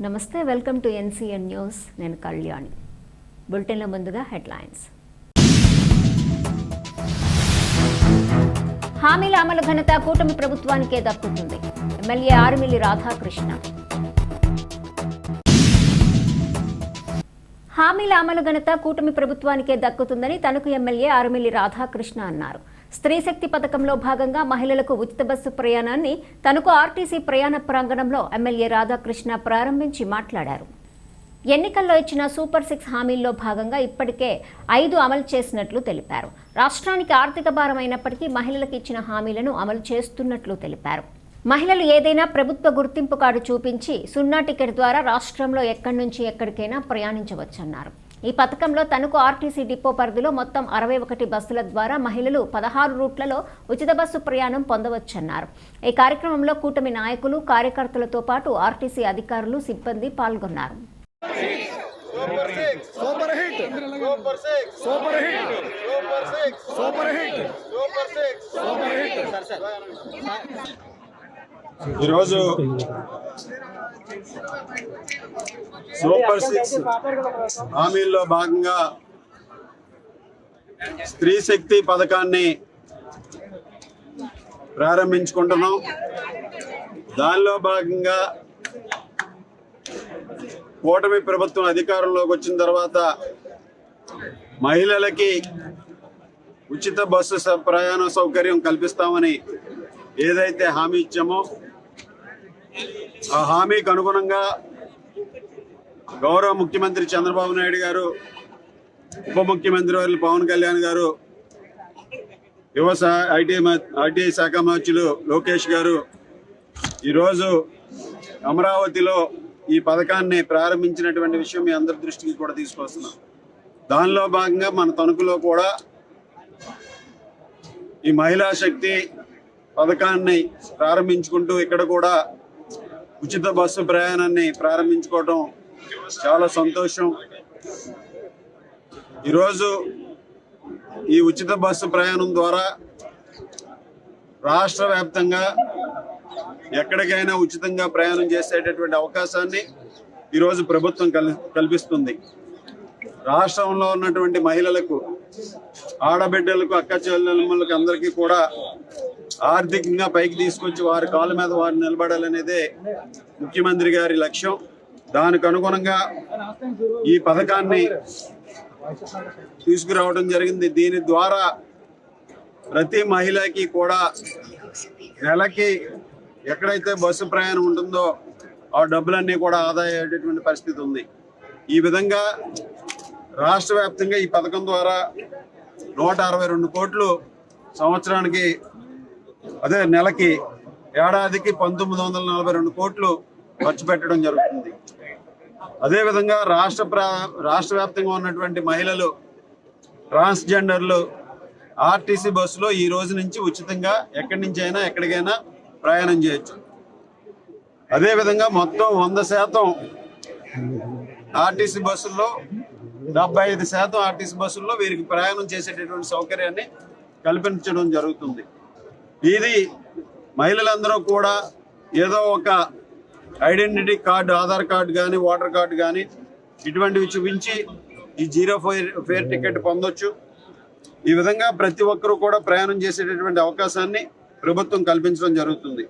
నమస్తే welcome to NCN news. నేను కళ్యాణి. బులెటిన్ల ముందుగా హెడ్లైన్స్. హామీల అమలు ఘనత కూటమి ప్రభుత్వానికే దక్కుతుంది. ఎమ్మెల్యే ఆరుమిల్లి రాధాకృష్ణ. హామీల అమలు ఘనత కూటమి ప్రభుత్వానికే దక్కుతుందని తణుకు ఎమ్మెల్యే ఆరుమిల్లి రాధాకృష్ణ అన్నారు. స్త్రీ శక్తి పథకంలో భాగంగా మహిళలకు ఉచిత బస్సు ప్రయాణాన్ని తనకు ఆర్టీసీ ప్రయాణ ప్రాంగణంలో ఎమ్మెల్యే రాధాకృష్ణ ప్రారంభించి మాట్లాడారు. ఎన్నికల్లో ఇచ్చిన సూపర్ సిక్స్ హామీల్లో భాగంగా ఇప్పటికే ఐదు అమలు చేసినట్లు తెలిపారు. రాష్ట్రానికి ఆర్థిక భారం అయినప్పటికీ మహిళలకు ఇచ్చిన హామీలను అమలు చేస్తున్నట్లు తెలిపారు. మహిళలు ఏదైనా ప్రభుత్వ గుర్తింపు కార్డు చూపించి సున్నా టికెట్ ద్వారా రాష్ట్రంలో ఎక్కడి నుంచి ఎక్కడికైనా ప్రయాణించవచ్చన్నారు. ఈ పథకంలో తణుకు ఆర్టీసీ డిపో పరిధిలో మొత్తం అరవై ఒకటి బస్సుల ద్వారా మహిళలు పదహారు రూట్లలో ఉచిత బస్సు ప్రయాణం పొందవచ్చన్నారు. ఈ కార్యక్రమంలో కూటమి నాయకులు కార్యకర్తలతో పాటు ఆర్టీసీ అధికారులు సిబ్బంది పాల్గొన్నారు. ఈరోజు సూపర్ సిక్స్ హామీల్లో భాగంగా స్త్రీ శక్తి పథకాన్ని ప్రారంభించుకుంటున్నాం. దానిలో భాగంగా కూటమి ప్రభుత్వం అధికారంలోకి వచ్చిన తర్వాత మహిళలకి ఉచిత బస్సు ప్రయాణ సౌకర్యం కల్పిస్తామని ఏదైతే హామీ ఇచ్చామో ఆ హామీకి అనుగుణంగా గౌరవ ముఖ్యమంత్రి చంద్రబాబు నాయుడు గారు ఉప ముఖ్యమంత్రి వర్యులు పవన్ కళ్యాణ్ గారు వ్యవసాయ ఐటీ మ- ఐటీ శాఖ మంత్రులు లోకేష్ గారు ఈరోజు అమరావతిలో ఈ పథకాన్ని ప్రారంభించినటువంటి విషయం మీ అందరి దృష్టికి కూడా తీసుకొస్తున్నాం. దానిలో భాగంగా మన తణుకులో కూడా ఈ మహిళా శక్తి పథకాన్ని ప్రారంభించుకుంటూ ఇక్కడ కూడా ఉచిత బస్సు ప్రయాణాన్ని ప్రారంభించుకోవటం చాలా సంతోషం. ఈరోజు ఈ ఉచిత బస్సు ప్రయాణం ద్వారా రాష్ట్ర వ్యాప్తంగా ఎక్కడికైనా ఉచితంగా ప్రయాణం చేసేటటువంటి అవకాశాన్ని ఈరోజు ప్రభుత్వం కల్ కల్పిస్తుంది. రాష్ట్రంలో ఉన్నటువంటి మహిళలకు ఆడబిడ్డలకు అక్క చెల్లెమ్మలకు అందరికీ కూడా ఆర్థికంగా పైకి తీసుకొచ్చి వారి కాళ్ళ మీద వారు నిలబడాలనేదే ముఖ్యమంత్రి గారి లక్ష్యం. దానికి అనుగుణంగా ఈ పథకాన్ని తీసుకురావడం జరిగింది. దీని ద్వారా ప్రతి మహిళకి కూడా నెలకి ఎక్కడైతే బస్సు ప్రయాణం ఉంటుందో ఆ డబ్బులన్నీ కూడా ఆదా అయ్యేటటువంటి పరిస్థితి ఉంది. ఈ విధంగా రాష్ట్ర వ్యాప్తంగా ఈ పథకం ద్వారా నూట అరవై రెండు కోట్లు సంవత్సరానికి అదే నెలకి ఏడాదికి పంతొమ్మిది వందల నలభై రెండు కోట్లు ఖర్చు పెట్టడం జరుగుతుంది. అదేవిధంగా రాష్ట్ర ప్రా రాష్ట్ర వ్యాప్తంగా ఉన్నటువంటి మహిళలు ట్రాన్స్జెండర్లు ఆర్టీసీ బస్సులో ఈ రోజు నుంచి ఉచితంగా ఎక్కడి నుంచి అయినా ఎక్కడికైనా ప్రయాణం చేయొచ్చు. అదేవిధంగా మొత్తం వంద శాతం ఆర్టీసీ బస్సుల్లో డెబ్బై ఐదు శాతం ఆర్టీసీ బస్సుల్లో వీరికి ప్రయాణం చేసేటటువంటి సౌకర్యాన్ని కల్పించడం జరుగుతుంది. ఇది మహిళలందరూ కూడా ఏదో ఒక ఐడెంటిటీ కార్డు ఆధార్ కార్డు కానీ ఓటర్ కార్డు కానీ ఇటువంటివి చూపించి ఈ జీరో ఫైర్ ఫేర్ టికెట్ పొందొచ్చు. ఈ విధంగా ప్రతి ఒక్కరూ కూడా ప్రయాణం చేసేటటువంటి అవకాశాన్ని ప్రభుత్వం కల్పించడం జరుగుతుంది.